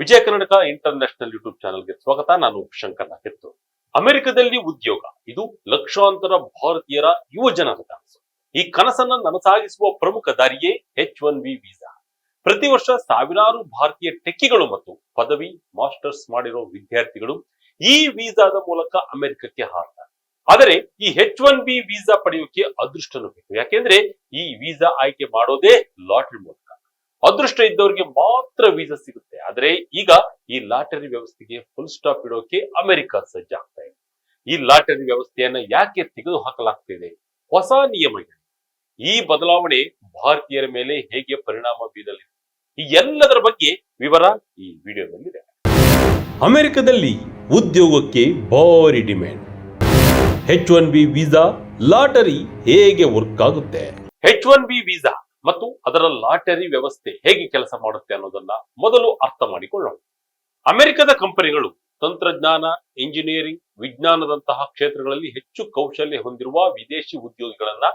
ವಿಜಯ Karnataka international YouTube ಚಾನೆಲ್ಗೆ ಸ್ವಾಗತ. ನಾನು ಶಂಕರ್ ನಾಗಿತ್ತು ಅಮೆರಿಕದಲ್ಲಿ ಉದ್ಯೋಗ. ಇದು ಲಕ್ಷಾಂತರ ಭಾರತೀಯರ ಯುವ ಜನರ ಕನಸು. ಈ ಕನಸನ್ನ ನನಸಾಗಿಸುವ ಪ್ರಮುಖ ದಾರಿಯೇ ಹೆಚ್ ಒನ್ ಬಿ ವೀಸಾ ಪ್ರತಿ ವರ್ಷ ಸಾವಿರಾರು ಭಾರತೀಯ ಟೆಕ್ಕಿಗಳು ಮತ್ತು ಪದವಿ, ಮಾಸ್ಟರ್ಸ್ ಮಾಡಿರೋ ವಿದ್ಯಾರ್ಥಿಗಳು ಈ ವೀಸಾದ ಮೂಲಕ ಅಮೆರಿಕಕ್ಕೆ ಹಾರ್ತಾರೆ ಆದರೆ ಈ ಹೆಚ್ ಒನ್ ಬಿ ವೀಸಾ ಪಡೆಯೋಕೆ ಅದೃಷ್ಟನೂ ಬೇಕು. ಯಾಕೆಂದ್ರೆ ಈ ವೀಸಾ ಆಯ್ಕೆ ಮಾಡೋದೇ ಲಾಟರಿ ಮೂಲಕ. ಅದೃಷ್ಟ ಇದ್ದವರಿಗೆ ಮಾತ್ರ ವೀಸಾ ಸಿಗುತ್ತೆ. ಆದ್ರೆ ಈಗ ಈ ಲಾಟರಿ ವ್ಯವಸ್ಥೆಗೆ ಫುಲ್ ಸ್ಟಾಪ್ ಇಡೋಕೆ ಅಮೆರಿಕ ಸಜ್ಜಾಗ್ತಾ ಇದೆ. ಈ ಲಾಟರಿ ವ್ಯವಸ್ಥೆಯನ್ನ ಯಾಕೆ ತೆಗೆದು ಹಾಕಲಾಗ್ತಿದೆ ಹೊಸ ನಿಯಮಗಳು ಈ ಬದಲಾವಣೆ ಭಾರತೀಯರ ಮೇಲೆ ಹೇಗೆ ಪರಿಣಾಮ ಬೀರಲಿದೆ? ಈ ಎಲ್ಲದರ ಬಗ್ಗೆ ವಿವರ ಈ ವಿಡಿಯೋದಲ್ಲಿದೆ. ಅಮೆರಿಕದಲ್ಲಿ ಉದ್ಯೋಗಕ್ಕೆ ಭಾರಿ demand. H one B visa lottery ಹೇಗೆ ವರ್ಕ್ ಆಗುತ್ತೆ? ಹೆಚ್ ಒನ್ ಬಿ ವೀಸಾ ಮತ್ತು ಅದರ ಲಾಟರಿ ವ್ಯವಸ್ಥೆ ಹೇಗೆ ಕೆಲಸ ಮಾಡುತ್ತೆ ಅನ್ನೋದನ್ನ ಮೊದಲು ಅರ್ಥ ಮಾಡಿಕೊಳ್ಳೋಣ. ಅಮೆರಿಕದ ಕಂಪನಿಗಳು ತಂತ್ರಜ್ಞಾನ, ಇಂಜಿನಿಯರಿಂಗ್, ವಿಜ್ಞಾನದಂತಹ ಕ್ಷೇತ್ರಗಳಲ್ಲಿ ಹೆಚ್ಚು ಕೌಶಲ್ಯ ಹೊಂದಿರುವ ವಿದೇಶಿ ಉದ್ಯೋಗಿಗಳನ್ನ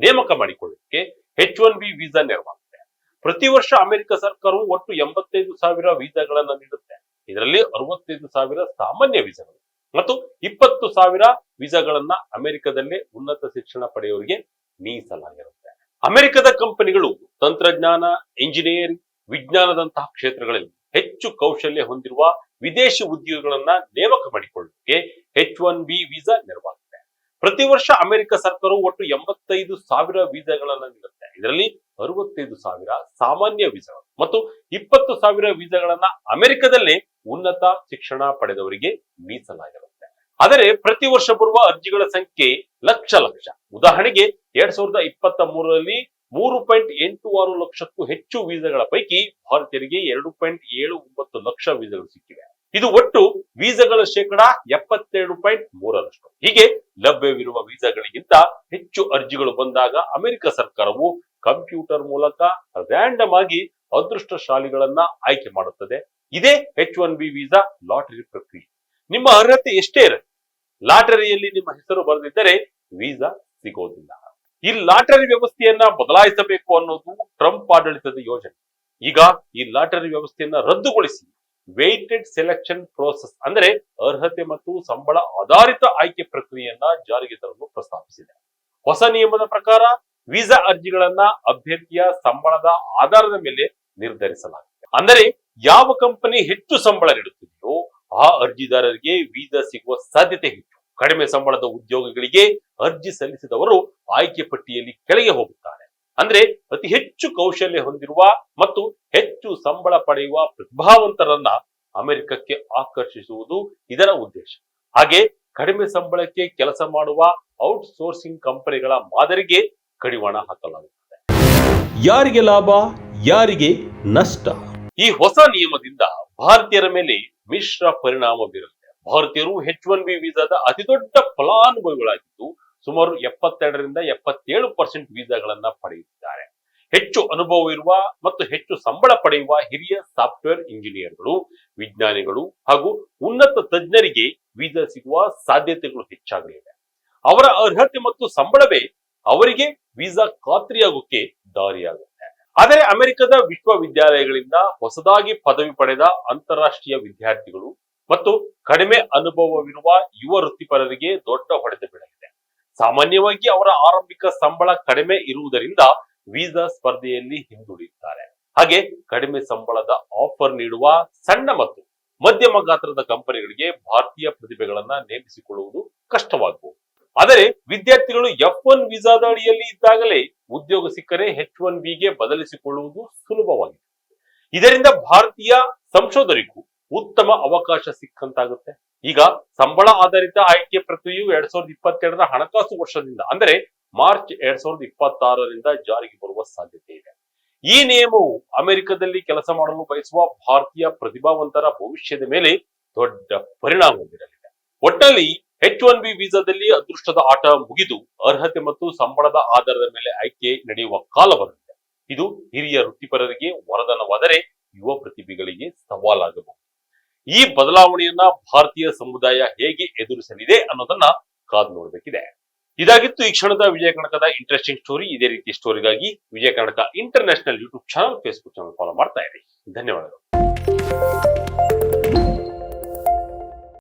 ನೇಮಕ ಮಾಡಿಕೊಳ್ಳಕ್ಕೆ ಹೆಚ್ ಒನ್ ಬಿ ವೀಸಾ ನೆರವಾಗುತ್ತೆ. ಪ್ರತಿ ವರ್ಷ ಅಮೆರಿಕ ಸರ್ಕಾರವು ಒಟ್ಟು ಎಂಬತ್ತೈದು ಸಾವಿರ ವೀಸಾಗಳನ್ನ ನೀಡುತ್ತೆ. ಇದರಲ್ಲಿ ಅರವತ್ತೈದು ಸಾವಿರ ಸಾಮಾನ್ಯ ವೀಸಾಗಳು ಮತ್ತು ಇಪ್ಪತ್ತು ಸಾವಿರ ವೀಸಾಗಳನ್ನ ಅಮೆರಿಕದಲ್ಲೇ ಉನ್ನತ ಶಿಕ್ಷಣ ಪಡೆಯೋರಿಗೆ ಮೀಸಲಾಗಿರುತ್ತೆ. ಅಮೆರಿಕದ ಕಂಪನಿಗಳು ತಂತ್ರಜ್ಞಾನ, ಇಂಜಿನಿಯರಿಂಗ್, ವಿಜ್ಞಾನದಂತಹ ಕ್ಷೇತ್ರಗಳಲ್ಲಿ ಹೆಚ್ಚು ಕೌಶಲ್ಯ ಹೊಂದಿರುವ ವಿದೇಶಿ ಉದ್ಯೋಗಿಗಳನ್ನ ನೇಮಕ ಮಾಡಿಕೊಳ್ಳಕ್ಕೆ ಎಚ್ ಒನ್ ಬಿ ವೀಸಾ ನೆರವಾಗುತ್ತೆ ಪ್ರತಿ ವರ್ಷ ಅಮೆರಿಕ ಸರ್ಕಾರವು ಒಟ್ಟು ಎಂಬತ್ತೈದು ಸಾವಿರ ವೀಸಾಗಳನ್ನ ನೀಡುತ್ತೆ. ಇದರಲ್ಲಿ ಅರವತ್ತೈದು ಸಾವಿರ ಸಾಮಾನ್ಯ ವೀಸಾಗಳು ಮತ್ತು ಇಪ್ಪತ್ತು ಸಾವಿರ ವೀಸಾಗಳನ್ನ ಅಮೆರಿಕದಲ್ಲೇ ಉನ್ನತ ಶಿಕ್ಷಣ ಪಡೆದವರಿಗೆ ಮೀಸಲಾಗಿರುತ್ತೆ. ಆದರೆ ಪ್ರತಿ ವರ್ಷ ಬರುವ ಅರ್ಜಿಗಳ ಸಂಖ್ಯೆ ಲಕ್ಷ ಲಕ್ಷ. ಉದಾಹರಣೆಗೆ ಎರಡ್ ಸಾವಿರದ ಇಪ್ಪತ್ತ ಮೂರರಲ್ಲಿ ಮೂರು ಪಾಯಿಂಟ್ ಎಂಟು ಆರು ಲಕ್ಷಕ್ಕೂ ಹೆಚ್ಚು ವೀಸಾಗಳ ಪೈಕಿ ಭಾರತೀಯರಿಗೆ ಎರಡು ಪಾಯಿಂಟ್ ಏಳು ಒಂಬತ್ತು ಲಕ್ಷ ವೀಸಾಗಳು ಸಿಕ್ಕಿವೆ. ಇದು ಒಟ್ಟು ವೀಸಾಗಳ ಶೇಕಡ ಎಪ್ಪತ್ತೆರಡು ಪಾಯಿಂಟ್ ಮೂರರಷ್ಟು. ಹೀಗೆ ಲಭ್ಯವಿರುವ ವೀಸಾಗಳಿಗಿಂತ ಹೆಚ್ಚು ಅರ್ಜಿಗಳು ಬಂದಾಗ ಅಮೆರಿಕ ಸರ್ಕಾರವು ಕಂಪ್ಯೂಟರ್ ಮೂಲಕ ರ್ಯಾಂಡಮ್ ಆಗಿ ಅದೃಷ್ಟಶಾಲಿಗಳನ್ನ ಆಯ್ಕೆ ಮಾಡುತ್ತದೆ. ಇದೇ H one B visa lottery ಪ್ರಕ್ರಿಯೆ. ನಿಮ್ಮ ಅರ್ಹತೆ ಎಷ್ಟೇ ಇರಲಿ, ಲಾಟರಿಯಲ್ಲಿ ನಿಮ್ಮ ಹೆಸರು ಬರೆದಿದ್ದರೆ ವೀಸಾ ಸಿಗೋದಿಲ್ಲ. ಈ ಲಾಟರಿ ವ್ಯವಸ್ಥೆಯನ್ನ ಬದಲಾಯಿಸಬೇಕು ಅನ್ನೋದು ಟ್ರಂಪ್ ಆಡಳಿತದ ಯೋಜನೆ. ಈಗ ಈ ಲಾಟರಿ ವ್ಯವಸ್ಥೆಯನ್ನ ರದ್ದುಗೊಳಿಸಿ ವೆಯ್ಟೆಡ್ ಸೆಲೆಕ್ಷನ್ ಪ್ರೋಸೆಸ್ ಅಂದ್ರೆ ಅರ್ಹತೆ ಮತ್ತು ಸಂಬಳ ಆಧಾರಿತ ಆಯ್ಕೆ ಪ್ರಕ್ರಿಯೆಯನ್ನ ಜಾರಿಗೆ ತರಲು ಪ್ರಸ್ತಾಪಿಸಿದೆ. ಹೊಸ ನಿಯಮದ ಪ್ರಕಾರ ವೀಸಾ ಅರ್ಜಿಗಳನ್ನ ಅಭ್ಯರ್ಥಿಯ ಸಂಬಳದ ಆಧಾರದ ಮೇಲೆ ನಿರ್ಧರಿಸಲಾಗಿದೆ. ಅಂದರೆ ಯಾವ ಕಂಪನಿ ಹೆಚ್ಚು ಸಂಬಳ ನೀಡುತ್ತಿದೆಯೋ ಆ ಅರ್ಜಿದಾರರಿಗೆ ವೀಸಾ ಸಿಗುವ ಸಾಧ್ಯತೆ ಹೆಚ್ಚು ಕಡಿಮೆ ಸಂಬಳದ ಉದ್ಯೋಗಗಳಿಗೆ ಅರ್ಜಿ ಸಲ್ಲಿಸಿದವರು ಆಯ್ಕೆ ಪಟ್ಟಿಯಲ್ಲಿ ಕೆಳಗೆ ಹೋಗುತ್ತಾರೆ. ಅಂದ್ರೆ ಅತಿ ಹೆಚ್ಚು ಕೌಶಲ್ಯ ಹೊಂದಿರುವ ಮತ್ತು ಹೆಚ್ಚು ಸಂಬಳ ಪಡೆಯುವ ಪ್ರತಿಭಾವಂತರನ್ನ ಅಮೆರಿಕಕ್ಕೆ ಆಕರ್ಷಿಸುವುದು ಇದರ ಉದ್ದೇಶ. ಹಾಗೆ ಕಡಿಮೆ ಸಂಬಳಕ್ಕೆ ಕೆಲಸ ಮಾಡುವ ಔಟ್ ಸೋರ್ಸಿಂಗ್ ಕಂಪನಿಗಳ ಮಾದರಿಗೆ ಕಡಿವಾಣ ಹಾಕಲಾಗುತ್ತದೆ. ಯಾರಿಗೆ ಲಾಭ, ಯಾರಿಗೆ ನಷ್ಟ? ಈ ಹೊಸ ನಿಯಮದಿಂದ ಭಾರತೀಯರ ಮೇಲೆ ಮಿಶ್ರ ಪರಿಣಾಮ ಬೀರುತ್ತೆ. ಭಾರತೀಯರು ಹೆಚ್ ಒನ್ ಬಿ ವೀಸಾದ ಅತಿದೊಡ್ಡ ಫಲಾನುಭವಿಗಳಾಗಿದ್ದು ಸುಮಾರು ಎಪ್ಪತ್ತೆರಡರಿಂದ ಎಪ್ಪತ್ತೇಳು ಪರ್ಸೆಂಟ್ ವೀಸಾಗಳನ್ನ ಪಡೆಯುತ್ತಿದ್ದಾರೆ. ಹೆಚ್ಚು ಅನುಭವ ಇರುವ ಮತ್ತು ಹೆಚ್ಚು ಸಂಬಳ ಪಡೆಯುವ ಹಿರಿಯ ಸಾಫ್ಟ್ವೇರ್ ಇಂಜಿನಿಯರ್ಗಳು ವಿಜ್ಞಾನಿಗಳು ಹಾಗೂ ಉನ್ನತ ತಜ್ಞರಿಗೆ ವೀಸಾ ಸಿಗುವ ಸಾಧ್ಯತೆಗಳು ಹೆಚ್ಚಾಗಲಿವೆ. ಅವರ ಅರ್ಹತೆ ಮತ್ತು ಸಂಬಳವೇ ಅವರಿಗೆ ವೀಸಾ ಖಾತ್ರಿಯಾಗೋಕೆ ದಾರಿಯಾಗುತ್ತೆ. ಆದರೆ ಅಮೆರಿಕದ ವಿಶ್ವವಿದ್ಯಾಲಯಗಳಿಂದ ಹೊಸದಾಗಿ ಪದವಿ ಪಡೆದ ಅಂತಾರಾಷ್ಟ್ರೀಯ ವಿದ್ಯಾರ್ಥಿಗಳು ಮತ್ತು ಕಡಿಮೆ ಅನುಭವವಿರುವ ಯುವ ವೃತ್ತಿಪರರಿಗೆ ದೊಡ್ಡ ಹೊಡೆತ ಬೀಳಲಿದೆ. ಸಾಮಾನ್ಯವಾಗಿ ಅವರ ಆರಂಭಿಕ ಸಂಬಳ ಕಡಿಮೆ ಇರುವುದರಿಂದ ವೀಸಾ ಸ್ಪರ್ಧೆಯಲ್ಲಿ ಹಿಂದುಳಿಯುತ್ತಾರೆ. ಹಾಗೆ ಕಡಿಮೆ ಸಂಬಳದ ಆಫರ್ ನೀಡುವ ಸಣ್ಣ ಮತ್ತು ಮಧ್ಯಮ ಗಾತ್ರದ ಕಂಪನಿಗಳಿಗೆ ಭಾರತೀಯ ಪ್ರತಿಭೆಗಳನ್ನ ನೇಮಿಸಿಕೊಳ್ಳುವುದು ಕಷ್ಟವಾಗಬಹುದು ಆದರೆ ವಿದ್ಯಾರ್ಥಿಗಳು ಎಫ್ ಒನ್ ವೀಸಾದ ಅಡಿಯಲ್ಲಿ ಇದ್ದಾಗಲೇ ಉದ್ಯೋಗ ಸಿಕ್ಕರೆ ಹೆಚ್ ಒನ್ ಬಿಗೆ ಬದಲಿಸಿಕೊಳ್ಳುವುದು ಸುಲಭವಾಗಿದೆ. ಇದರಿಂದ ಭಾರತೀಯ ಸಂಶೋಧನೆಗೂ ಉತ್ತಮ ಅವಕಾಶ ಸಿಕ್ಕಂತಾಗುತ್ತೆ. ಈಗ ಸಂಬಳ ಆಧಾರಿತ ಆಯ್ಕೆ ಪ್ರಕ್ರಿಯೆಯು ಎರಡ್ ಸಾವಿರದ ಇಪ್ಪತ್ತೆರಡರ ಹಣಕಾಸು ವರ್ಷದಿಂದ, ಅಂದರೆ ಮಾರ್ಚ್ ಎರಡ್ ಸಾವಿರದ ಇಪ್ಪತ್ತಾರರಿಂದ ಜಾರಿಗೆ ಬರುವ ಸಾಧ್ಯತೆ ಇದೆ. ಈ ನಿಯಮವು ಅಮೆರಿಕದಲ್ಲಿ ಕೆಲಸ ಮಾಡಲು ಬಯಸುವ ಭಾರತೀಯ ಪ್ರತಿಭಾವಂತರ ಭವಿಷ್ಯದ ಮೇಲೆ ದೊಡ್ಡ ಪರಿಣಾಮ ಬೀರಲಿದೆ. ಒಟ್ಟಲ್ಲಿ ಎಚ್ ಒನ್ ಬಿ ವೀಸಾದಲ್ಲಿ ಅದೃಷ್ಟದ ಆಟ ಮುಗಿದು ಅರ್ಹತೆ ಮತ್ತು ಸಂಬಳದ ಆಧಾರದ ಮೇಲೆ ಆಯ್ಕೆ ನಡೆಯುವ ಕಾಲ ಬರಲಿದೆ. ಇದು ಹಿರಿಯ ವೃತ್ತಿಪರರಿಗೆ ವರದಾನವಾದರೆ ಯುವ ಪ್ರತಿಭೆಗಳಿಗೆ ಸವಾಲಾಗಬಹುದು. ಈ ಬದಲಾವಣೆಯನ್ನ ಭಾರತೀಯ ಸಮುದಾಯ ಹೇಗೆ ಎದುರಿಸಲಿದೆ ಅನ್ನೋದನ್ನ ಕಾದು ನೋಡಬೇಕಿದೆ. ಇದಾಗಿತ್ತು ಈ ಕ್ಷಣದ ವಿಜಯ ಕರ್ನಾಟಕದ ಇಂಟ್ರೆಸ್ಟಿಂಗ್ ಸ್ಟೋರಿ ಇದೇ ರೀತಿ ಸ್ಟೋರಿಗಾಗಿ Vijaya Karnataka international YouTube channel Facebook channel follow ಮಾಡ್ತಾ ಇರಿ ಧನ್ಯವಾದಗಳು.